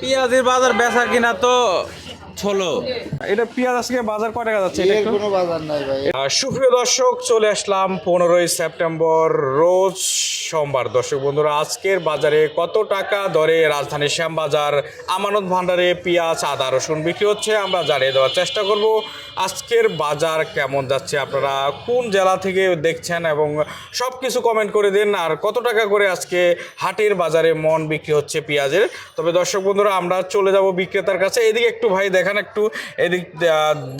পেঁয়াজের বাজার বেচা কিনা তো ছোলো এটা পেঁয়াজ আজকে বাজার কয় টাকা যাচ্ছে? এটা কোনো বাজার নাই ভাই। সুপ্রিয় দর্শক চলে আসলাম পনেরোই সেপ্টেম্বর রোজ সোমবার। দর্শক বন্ধুরা আজকের বাজারে কত টাকা দরে রাজধানী শ্যামবাজার আমানত ভান্ডারে পেঁয়াজ আদা রসুন বিক্রি হচ্ছে আমরা জানিয়ে দেওয়ার চেষ্টা করব আজকের বাজার কেমন যাচ্ছে আপনারা কোন জেলা থেকে দেখছেন এবং সব কিছু কমেন্ট করে দিন আর কত টাকা করে আজকে হাটের বাজারে মন বিক্রি হচ্ছে পেঁয়াজের? তবে দর্শক বন্ধুরা আমরা চলে যাব বিক্রেতার কাছে। এদিকে একটু ভাই দেখান একটু এদিক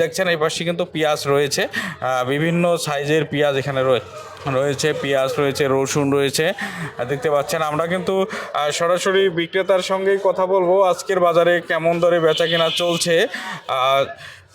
দেখছেন এই পাশে কিন্তু পেঁয়াজ রয়েছে। বিভিন্ন সাইজের পেঁয়াজ এখানে রয়েছে রয়েছে। পেঁয়াজ রয়েছে রসুন রয়েছে। দেখতে পাচ্ছেন আমরা কিন্তু সরাসরি বিক্রেতার সঙ্গেই কথা বলব। আজকের বাজারে কেমন দরে বেচা কেনা চলছে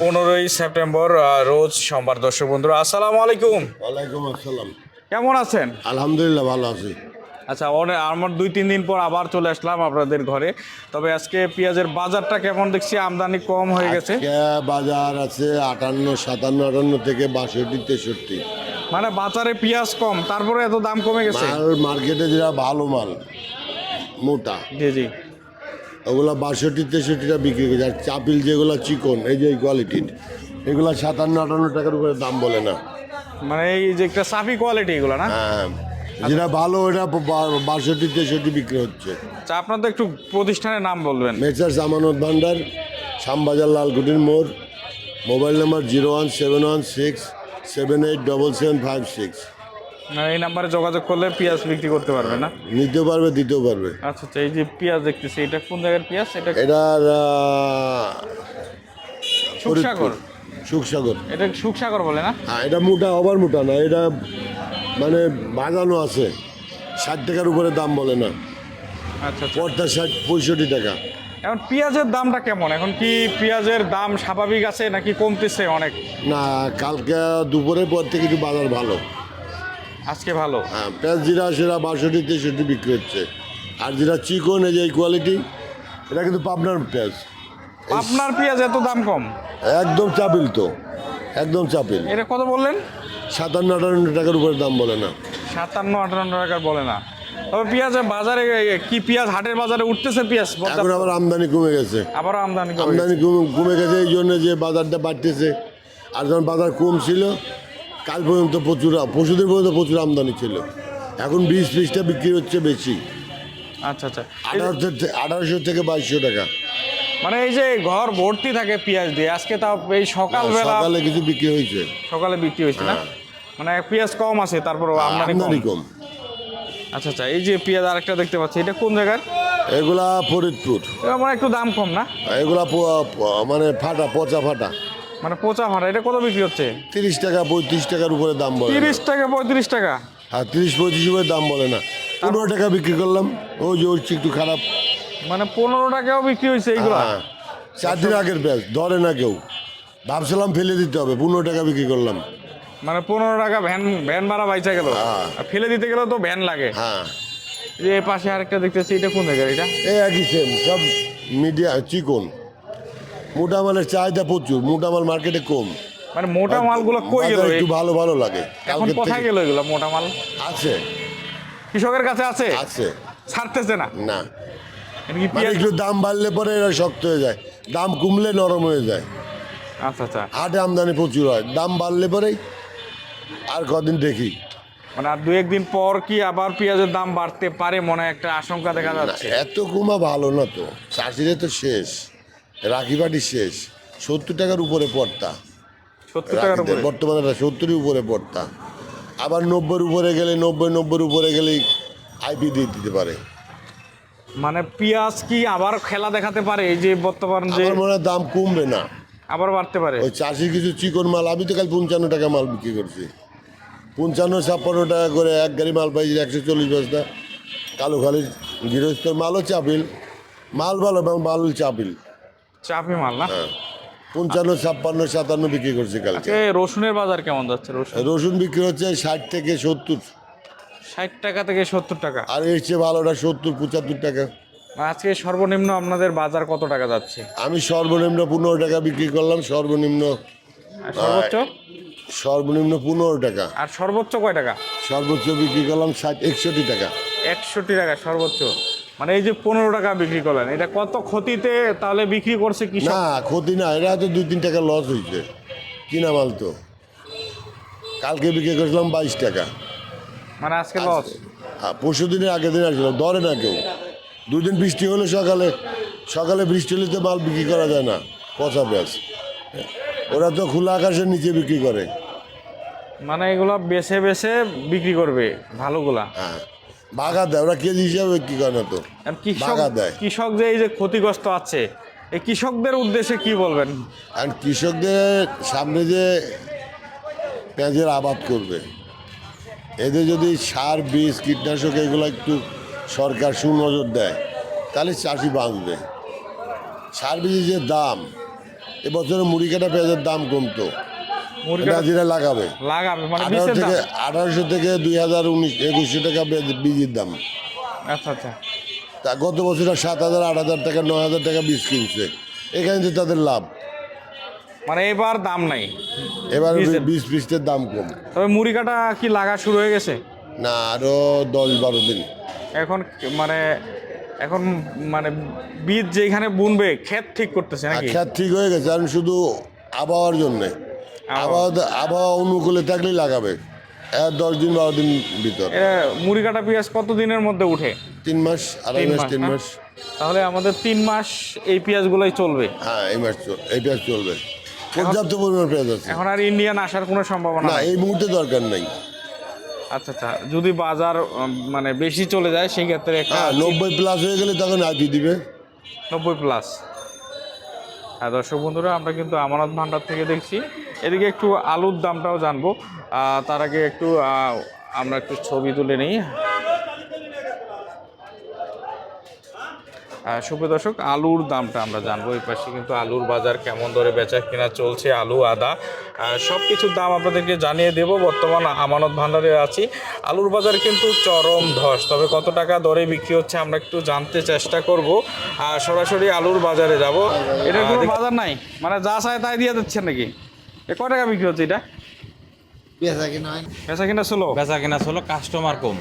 পনেরোই সেপ্টেম্বর রোজ সোমবার। দর্শক বন্ধুরা আসসালামু আলাইকুম। ওয়ালাইকুম আসসালাম। কেমন আছেন? আলহামদুলিল্লাহ ভালো আছি। আচ্ছা অনেক আমার দুই তিন দিন পর আবার চলে আসলাম আপনাদের ঘরে। তবে আজকে পেঁয়াজের বাজারটা কেমন দেখছি? আমদানি কম হয়ে গেছে। বাজার আছে আটান্ন সাতান্ন আটান্ন থেকে বাষট্টি তেষট্টি। মানে বাজারে পেঁয়াজ কম তারপরে এত দাম কমে গেছে? মার্কেটে যেটা ভালো মাল মোটা। জি জি। ওগুলো বাষট্টি তেষট্টিটা বিক্রি করছে আর চাপিল যেগুলো চিকন এই যে কোয়ালিটির এগুলো সাতান্ন আটান্ন টাকার উপরে দাম বলে না। মানে এই যে একটা সাফি কোয়ালিটি এগুলো না? হ্যাঁ। যেটা ভালো ওটা বাষট্টি তেষট্টি বিক্রি হচ্ছে। আচ্ছা আপনার তো একটু প্রতিষ্ঠানের নাম বলবেন। মেসার্স আমানত ভান্ডার শ্যামবাজার লালকুটির মোড় mobile number zero one seven one six seven eight double seven five six. না, এই নাম্বারে যোগাযোগ করলে পেঁয়াজ বিক্রি করতে পারবে না? নিতে পারবে দিতেও পারবে। আচ্ছা আচ্ছা এই যে পেঁয়াজ দেখতেছি এটা কোন জায়গার পেঁয়াজ? এটা এটা সুখসাগর সুখসাগর এটা সুখসাগর বলে না? হ্যাঁ এটা মোটা ওভার মোটা না এটা মানে বাজানো আছে। ষাট টাকার উপরে দাম বলে না। আচ্ছা আচ্ছা। পড়তা ষাট পঁয়ষট্টি টাকা। এখন পেঁয়াজের দামটা কেমন? এখন কি পেঁয়াজের দাম স্বাভাবিক আছে নাকি কমতেছে অনেক? না কালকে দুপুরের পর থেকে একটু বাজার ভালো। আজকে ভালো? হ্যাঁ পেঁয়াজ জিরা সেরা বাষট্টি তেষট্টি বিক্রি হচ্ছে। আর যেটা চিকন এই যে কোয়ালিটি এটা কিন্তু পাবনার পেঁয়াজ। আপনার পেঁয়াজ এত দাম কম? একদম চাপিল তো। একদম চাপিল। এটা কত বললেন? সাতান্ন আটান্ন টাকার উপরে দাম বলে না। সাতান্ন আটান্ন টাকার বলে না। তবে পেঁয়াজের বাজারে কি পেঁয়াজ হাটের বাজারে উঠতেছে পেঁয়াজ? এখন আবার আমদানি কমে গেছে। আবারও আমদানি আমদানি কমে- গেছে এই জন্য যে বাজারটা বাড়তেছে। আর যখন বাজার কম ছিল কাল পর্যন্ত প্রচুর পশুদের পর্যন্ত প্রচুর আমদানি ছিল। এখন বিশ ত্রিশটা বিক্রি হচ্ছে বেশি। আচ্ছা আচ্ছা। আঠারোশো থেকে আঠারোশো থেকে বাইশশো টাকা। মানে এই যে ঘর ভর্তি থাকে পেঁয়াজ দিয়ে আজকে তাও এই সকালবেলা সকালে কিছু বিক্রি হয়েছে। সকালে বিক্রি হয়েছে না? মানে পেঁয়াজ কম আছে তারপর আমদানি কম। আচ্ছা আচ্ছা এই যে পেঁয়াজ আরেকটা দেখতে পাচ্ছি এটা কোন জায়গার? এগুলা ফরিদপুর। মানে একটু দাম কম না? এগুলা মানে ফাটা পচা ফাটা। মানে পচা ফাটা এটা কত বিক্রি হচ্ছে? তিরিশ টাকা পঁয়ত্রিশ টাকার উপরে দাম বলে তিরিশ টাকা পঁয়ত্রিশ টাকা? আর তিরিশ পঁয়ত্রিশ উপরে দাম বলে না। পনেরো টাকা বিক্রি করলাম ওই যে ওর একটু খারাপ। মানে পনেরো টাকাও বিক্রি হয়েছে এইগুলো। হ্যাঁ চার দিন আগের ব্যাস ধরে না কেউ। ভাবছিলাম ফেলে দিতে হবে পনেরো টাকা বিক্রি করলাম। মানে পনেরো টাকা ভ্যান ভ্যান ভাড়া বাইচা গেল। হ্যাঁ। ফেলে দিতে গেলেও তো ভ্যান লাগে। হ্যাঁ। এই যে এ পাশে আরেকটা দেখতেছি এটা কোন জায়গার এটা? এই একই সেম সব মিডিয়া চিকন। মোটা মালের চাহিদা প্রচুর মোটা মাল মার্কেটে কম। মানে মোটা মালগুলো কই গেল একটু ভালো ভালো লাগে। এখন কোথায় গেল এগুলো মোটা মাল? আছে। কৃষকের কাছে আছে? আছে। ছাড়তেছে না? না। একটু দাম বাড়লে পরে এরা শক্ত হয়ে যায়। দাম কমলে নরম হয়ে যায়। আচ্ছা আচ্ছা। হাটে আমদানি প্রচুর হয়। দাম বাড়লে পরেই আর কদিন দেখি। মানে আর দু একদিন পর কি আবার পেঁয়াজের দাম বাড়তে পারে মনে একটা আশঙ্কা দেখা যাচ্ছে? এত কমা ভালো না তো। চাষিরে তো শেষ। রাখি বাটি শেষ। সত্তর টাকার উপরে পড়তা। সত্তর টাকার উপরে? বর্তমানে সত্তরের উপরে পড়তা। আবার নব্বইয়ের উপরে গেলে নব্বই নব্বইয়ের উপরে গেলেই আইপি দিয়ে দিতে পারে। মানে পেঁয়াজ কি আবার খেলা দেখাতে পারে? এই যে বর্তমান যে আমার মনে হয় দাম কমবে না। আবার বাড়তে পারে। ওই চাষির কিছু চিকন মাল আমি তো কাল পঞ্চান্ন টাকা মাল বিক্রি করছি। পঞ্চান্ন ছাপ্পান্ন টাকা করে এক গাড়ি মাল পাইছি একশো চল্লিশ বস্তা। কালো খালি গৃহস্থর মালও চাপিল মাল ভালো এবং মাল চাপিল চাপি মাল না? হ্যাঁ। পঞ্চান্ন ছাপ্পান্ন সাতান্ন বিক্রি করছি কালকে। রসুনের বাজার কেমন যাচ্ছে রসুন? রসুন বিক্রি হচ্ছে ষাট থেকে সত্তর। ষাট টাকা থেকে সত্তর টাকা। আর এর চেয়ে ভালোটা সত্তর পঁচাত্তর টাকা। আজকে সর্বনিম্ন আপনাদের বাজার কত টাকা যাচ্ছে? আমি সর্বনিম্ন পনেরো টাকা বিক্রি করলাম সর্বনিম্ন আর সর্বোচ্চ? সর্বনিম্ন পনেরো টাকা। আর সর্বোচ্চ কয় টাকা? সর্বোচ্চ বিক্রি করলাম ষাট একষট্টি টাকা। একষট্টি টাকা সর্বোচ্চ। মানে এই যে পনেরো টাকা বিক্রি করলেন এটা কত ক্ষতিতে তাহলে বিক্রি করছে কৃষক? না ক্ষতি না এটা তো দুই তিন টাকা লস হয়েছে কিনা মাল তো। কালকে বিক্রি করেছিলাম বাইশ টাকা। মানে আজকে লস পরশু দিনের আগের দিন আসছিল ধরে না কেউ। দুদিন বৃষ্টি হলে সকালে সকালে বৃষ্টি হলে তো মাল বিক্রি করা যায় না পচা পেঁয়াজ। ওরা তো খোলা আকাশের নিচে বিক্রি করে। মানে এগুলো বেছে বেছে বিক্রি করবে ভালোগুলা। হ্যাঁ বাগা দেয় ওরা কেজি হিসাবে বিক্রি করে না তো। বাগা দেয়। কৃষক যে এই যে ক্ষতিগ্রস্ত আছে এই কৃষকদের উদ্দেশ্যে কি বলবেন? আর কৃষকদের সামনে যে পেঁয়াজের আবাদ করবে এদের যদি সার বীজ কীটনাশক এগুলো একটু সরকার সুনজর দেয় তাহলে চাষি বাঁচবে। সার বীজের যে দাম এবছরে মুড়ি কাটা পেঁয়াজের দাম কমতো। লাগাবে। লাগাবে মানে আঠারো থেকে আঠারোশো থেকে দুই হাজার উনিশ একুশশো টাকা বীজের দাম। আচ্ছা আচ্ছা। তা গত বছর সাত হাজার আট হাজার টাকা নয় হাজার টাকা বীজ কিনছে। এখানে তো তাদের লাভ। মানে এবার দাম নাই। এবার বীজের- বীজ পিসের দাম কম। তবে মুড়ি কাটা কি লাগা শুরু হয়ে গেছে? না আরও দশ বারো দিন। এখন মানে এখন মানে বীজ যেখানে বুনবে ক্ষেত ঠিক করতেছে নাকি? খ্যাত ঠিক হয়ে গেছে আর শুধু আবহাওয়ার জন্যে। আবহাওয়া। আবহাওয়া অনুকূলে থাকলেই লাগাবে। দশ দিন বারো দিন ভিতর। মুড়ি কাটা পেঁয়াজ কত দিনের মধ্যে উঠে? তিন মাস আড়াই মাস তিন মাস। তাহলে আমাদের তিন মাস এই পেঁয়াজগুলোই চলবে। হ্যাঁ এই মাস এই পেঁয়াজ চলবে। পর্যাপ্ত পরিমাণ পেঁয়াজ আছে। এখন আর ইন্ডিয়ান আসার কোনো সম্ভাবনা না এই মুহূর্তে দরকার নাই। আচ্ছা আচ্ছা যদি বাজার মানে বেশি চলে যায় সেই ক্ষেত্রে একটা হ্যাঁ নব্বই প্লাস হয়ে গেলে তখন আইপি দিবে। নব্বই প্লাস হ্যাঁ দর্শক বন্ধুরা আমরা কিন্তু আমানত ভান্ডার থেকে দেখছি। এদিকে একটু আলুর দামটাও জানব। তার আগে একটু আমরা একটু ছবি তুলে নিই। সুপ্রিয় দর্শক আলুর দামটা আমরা জানব। এই পাশে কিন্তু আলুর বাজার কেমন দরে বেচা কিনা চলছে আলু আদা। সব কিছুর দাম আপনাদেরকে জানিয়ে দেব। বর্তমান আমানত ভান্ডারে আছি। আলুর বাজার কিন্তু চরম ধস। তবে কত টাকা দরে বিক্রি হচ্ছে আমরা একটু জানতে চেষ্টা করব। আর সরাসরি আলুর বাজারে যাব। এটা কোনো বাজার নাই? মানে যা চায় তাই দিয়ে দিচ্ছেন নাকি? এ কয় টাকা বিক্রি হচ্ছে এটা? বেচা কিনা বেচা কিনা ছিল বেচা কেনা ছিল কাস্টমার কম।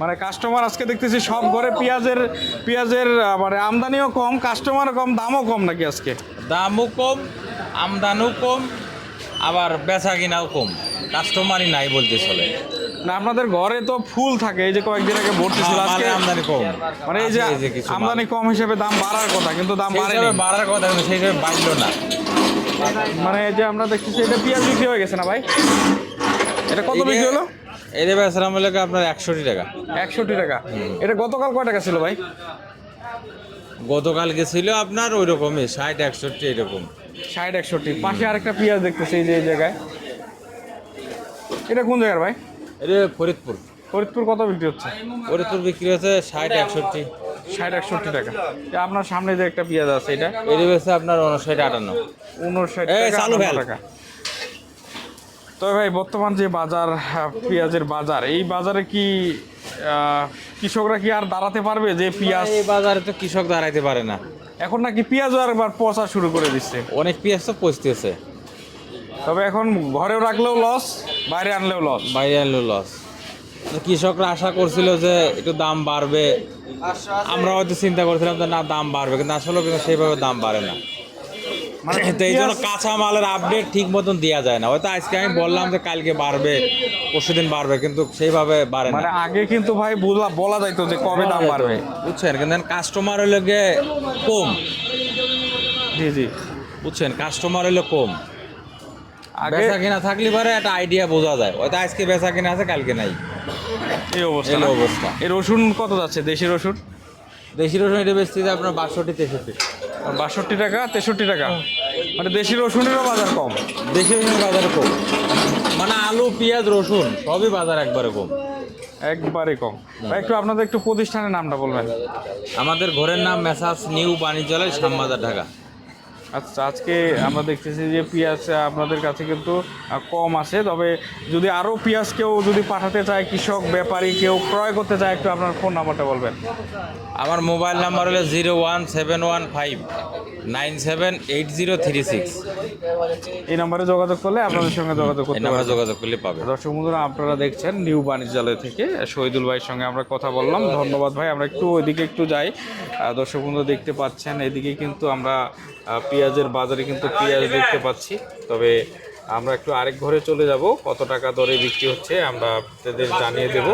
মানে কাস্টমার আজকে দেখতেছি সব ঘরে পেঁয়াজের পেঁয়াজের মানে আমদানিও কম কাস্টমার কম দামও কম নাকি আজকে? দামও কম আমদানিও কম আবার বেচা কিনাও কম। কাস্টমারই নাই বলতে চলে। না আপনাদের ঘরে তো ফুল থাকে এই যে কয়েকদিন আগে ভর্তি ছিল আজকে আমদানি কম। মানে এই যে আমদানি কম হিসেবে দাম বাড়ার কথা কিন্তু দাম হিসাবে বাড়ার কথা কিন্তু সেই হিসাবে বাড়লো না। মানে এই যে আমরা দেখতেছি এটা পেঁয়াজ বিক্রি হয়ে গেছে না ভাই? এটা কত বিক্রি হলো? এদের বেচারাম হলে আপনার একশোটি টাকা। একষট্টি টাকা। এটা গতকাল কয় টাকা ছিল ভাই? গতকালকে ছিল আপনার ওই রকমই ষাট একষট্টি এরকম। ষাট একষট্টি। পাশে আরেকটা পেঁয়াজ দেখতেছি এই যে এই জায়গায়। এটা কোন জায়গার ভাই? এটা ফরিদপুর। ফরিদপুর কত বিক্রি হচ্ছে? ফরিদপুর বিক্রি হচ্ছে ষাট একষট্টি। ষাট একষট্টি টাকা। এই আপনার সামনে যে একটা পেঁয়াজ আছে এটা? এটি বেছে আপনার উনষাট আটান্ন। উনষাট এই, টাকা চালু আটান্ন ফেল। টাকা তবে ভাই বর্তমান যে বাজার পেঁয়াজের বাজার এই বাজারে কি কৃষকরা কি আর দাঁড়াতে পারবে যে পেঁয়াজ এই বাজারে তো কৃষক দাঁড়াইতে পারে না। এখন নাকি পেঁয়াজও আরেকবার পচা শুরু করে দিচ্ছে। অনেক পেঁয়াজ তো পচতেছে। তবে এখন ঘরেও রাখলেও লস বাইরে আনলেও লস বাইরে আনলেও লস কৃষকরা আশা করছিল যে একটু দাম বাড়বে। আমরা হয়তো চিন্তা করছিলাম যে না দাম বাড়বে কিন্তু আসলে কিন্তু সেইভাবে দাম বাড়ে না। তো এই জন্য পেঁয়াজ- কাঁচা মালের আপডেট ঠিক মতন দেওয়া যায় না। হয়তো আজকে আমি বললাম যে কালকে বাড়বে পরশু দিন বাড়বে কিন্তু সেইভাবে বাড়ে না। মানে আগে কিন্তু ভাই বলা বলা যাইতো যে কবে দাম বাড়বে। বুঝছেন? কিন্তু কাস্টমার হইলে গিয়ে কম। জি জি। বুঝছেন? কাস্টমার হইলে কম। আগে বেচা কিনা থাকলে পারে একটা আইডিয়া বোঝা যায়। হয়তো আজকে বেচা কিনা আছে কালকে নাই। এই অবস্থা এই অবস্থা। এই রসুন কত যাচ্ছে? দেশি রসুন? দেশি রসুন এটা বেচতে যায় আপনার বাষট্টি তেষট্টি। বাষট্টি টাকা তেষট্টি টাকা? মানে দেশি রসুনেরও বাজার কম? দেশি রসুন বাজার কম। মানে আলু পেঁয়াজ রসুন সবই বাজার একবারে কম। একবারে কম। একটু আপনাদের একটু প্রতিষ্ঠানের নামটা বলবেন। আমাদের ঘরের নাম মেসাজ নিউ বাণিজ্যালয় শ্যামবাজার ঢাকা। আচ্ছা আজকে আমরা দেখতেছি যে পেঁয়াজ আপনাদের কাছে কিন্তু কম আছে তবে যদি আরও পেঁয়াজ কেউ যদি পাঠাতে চায়, কৃষক, ব্যাপারী কেউ ক্রয় করতে চায়, একটু আপনার ফোন নাম্বারটা বলবেন। আমার মোবাইল নাম্বার হলো zero one seven one five nine seven eight zero three six. এই নম্বরে যোগাযোগ করলে আপনাদের সঙ্গে যোগাযোগ করতে নাম্বারে পারবেন। যোগাযোগ করলে পাবে দর্শক বন্ধুরা আপনারা দেখছেন নিউ বাণিজ্যালয় থেকে শহীদুল ভাইয়ের সঙ্গে আমরা কথা বললাম। ধন্যবাদ ভাই আমরা একটু ওইদিকে একটু যাই। দর্শক বন্ধু দেখতে পাচ্ছেন এদিকে কিন্তু আমরা পেঁয়াজের বাজারে কিন্তু পেঁয়াজ দেখতে পাচ্ছি। তবে আমরা একটু আরেক ঘরে চলে যাব। কত টাকা দরে বিক্রি হচ্ছে আমরা তাদের জানিয়ে দেব।